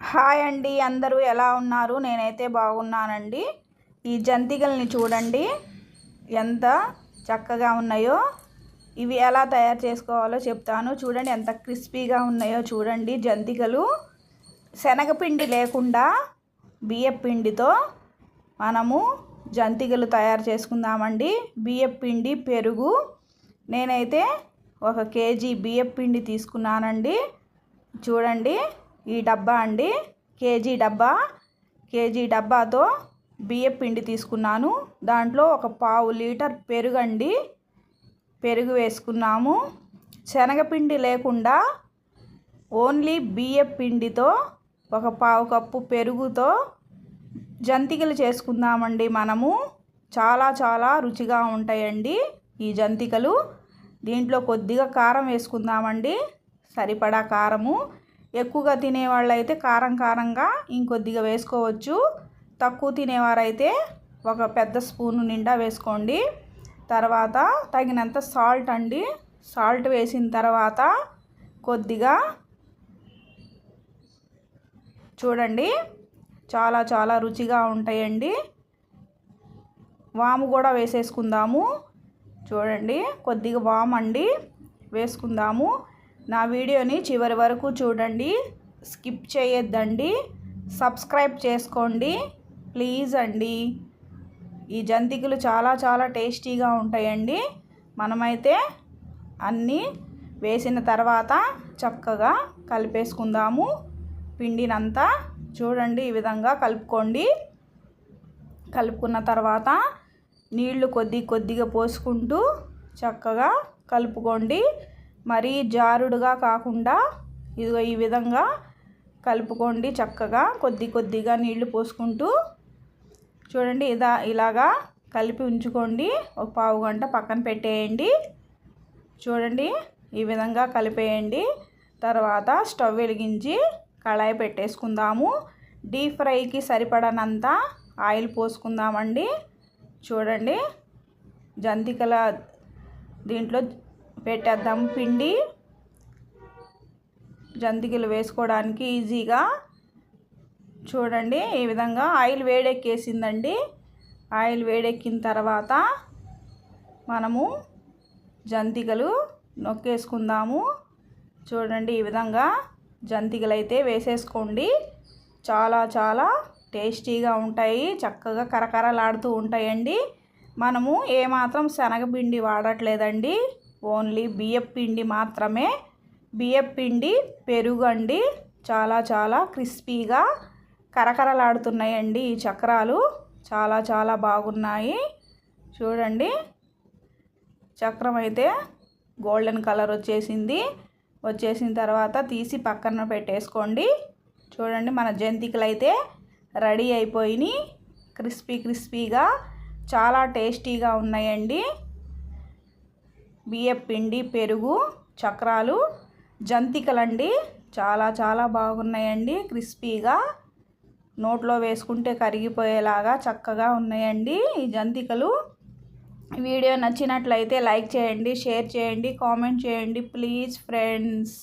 Hi అండి అందరూ ఎలా ఉన్నారు? నేనైతే బాగున్నానండి. ఈ జంతికల్ని చూడండి. ఎంత చక్కగా ఉన్నాయో. ఇవి ఎలా తయారు చేసుకోవాలో చెప్తాను. చూడండి ఎంత క్రిస్పీగా ఉన్నాయో చూడండి జంతికలు. శనగపిండి లేకుండా బియ్యపిండితో మనము జంతికలు తయారు చేసుకుందామండి. బియ్యపిండి పెరుగు. నేనైతే ఒక కేజీ బియ్యపిండి తీసుకున్నానండి. చూడండి. ఈ డబ్బా అండి. కేజీ డబ్బా. కేజీ డబ్బాతో బియ్య పిండి తీసుకున్నాను. దాంట్లో ఒక పావు లీటర్ పెరుగండి. పెరుగు వేసుకున్నాము. శనగపిండి లేకుండా ఓన్లీ బియ్య పిండితో ఒక పావు కప్పు పెరుగుతో జంతికలు చేసుకుందామండి మనము. చాలా చాలా రుచిగా ఉంటాయండి ఈ జంతికలు. దీంట్లో కొద్దిగా కారం వేసుకుందామండి. సరిపడా కారము. ఎక్కువగా తినేవాళ్ళైతే కారం కారంగా ఇంకొద్దిగా వేసుకోవచ్చు. తక్కువ తినేవారైతే ఒక పెద్ద స్పూను నిండా వేసుకోండి. తర్వాత తగినంత సాల్ట్ అండి. సాల్ట్ వేసిన తర్వాత కొద్దిగా చూడండి చాలా చాలా రుచిగా ఉంటాయండి. వాము కూడా వేసేసుకుందాము. చూడండి కొద్దిగా వామ్ అండి వేసుకుందాము. నా వీడియోని చివరి వరకు చూడండి. స్కిప్ చేయొద్దండి. సబ్స్క్రైబ్ చేసుకోండి. ప్లీజ్ అండి. ఈ జంతికలు చాలా చాలా టేస్టీగా ఉంటాయండి. మనమైతే అన్నీ వేసిన తర్వాత చక్కగా కలిపేసుకుందాము. పిండినంతా చూడండి ఈ విధంగా కలుపుకోండి. కలుపుకున్న తర్వాత నీళ్ళు కొద్ది కొద్దిగా పోసుకుంటూ చక్కగా కలుపుకోండి. మరీ జారుడుగా కాకుండా ఇదిగో ఈ విధంగా కలుపుకోండి చక్కగా కొద్ది కొద్దిగా నీళ్ళు పోసుకుంటూ. చూడండి ఇదా ఇలాగా కలిపి ఉంచుకోండి. ఒక పావు గంట పక్కన పెట్టేయండి. చూడండి ఈ విధంగా కలిపేయండి. తర్వాత స్టవ్ వెలిగించి కళాయి పెట్టేసుకుందాము. డీప్ ఫ్రైకి సరిపడనంత ఆయిల్ పోసుకుందామండి. చూడండి జంతికల దీంట్లో పెట్టేద్దాం. పిండి జంతికలు వేసుకోవడానికి ఈజీగా చూడండి ఈ విధంగా ఆయిల్ వేడెక్కేసిందండి. ఆయిల్ వేడెక్కిన తర్వాత మనము జంతికలు నొక్కేసుకుందాము. చూడండి ఈ విధంగా జంతికలు అయితే వేసేసుకోండి. చాలా చాలా టేస్టీగా ఉంటాయి చక్కగా కరకరలాడుతూ ఉంటాయండి. మనము ఏమాత్రం శనగపిండి వాడట్లేదండి. ఓన్లీ బియ్యపిండి మాత్రమే. బియ్యపిండి పెరుగు అండి చాలా చాలా క్రిస్పీగా కరకరలాడుతున్నాయండి ఈ చక్రాలు. చాలా చాలా బాగున్నాయి. చూడండి. చక్రం అయితే గోల్డెన్ కలర్ వచ్చేసింది. వచ్చేసిన తర్వాత తీసి పక్కన పెట్టేసుకోండి. చూడండి మన జంతికలు అయితే రెడీ అయిపోయినాయి. క్రిస్పీ క్రిస్పీగా చాలా టేస్టీగా ఉన్నాయండి. బియ్యం పిండి పెరుగు చక్రాలు జంతికలండి. చాలా చాలా బాగున్నాయండి. క్రిస్పీగా నోట్లో వేసుకుంటే కరిగిపోయేలాగా చక్కగా ఉన్నాయండి ఈ జంతికలు. వీడియో నచ్చినట్లయితే లైక్ చేయండి షేర్ చేయండి కామెంట్ చేయండి. Please friends.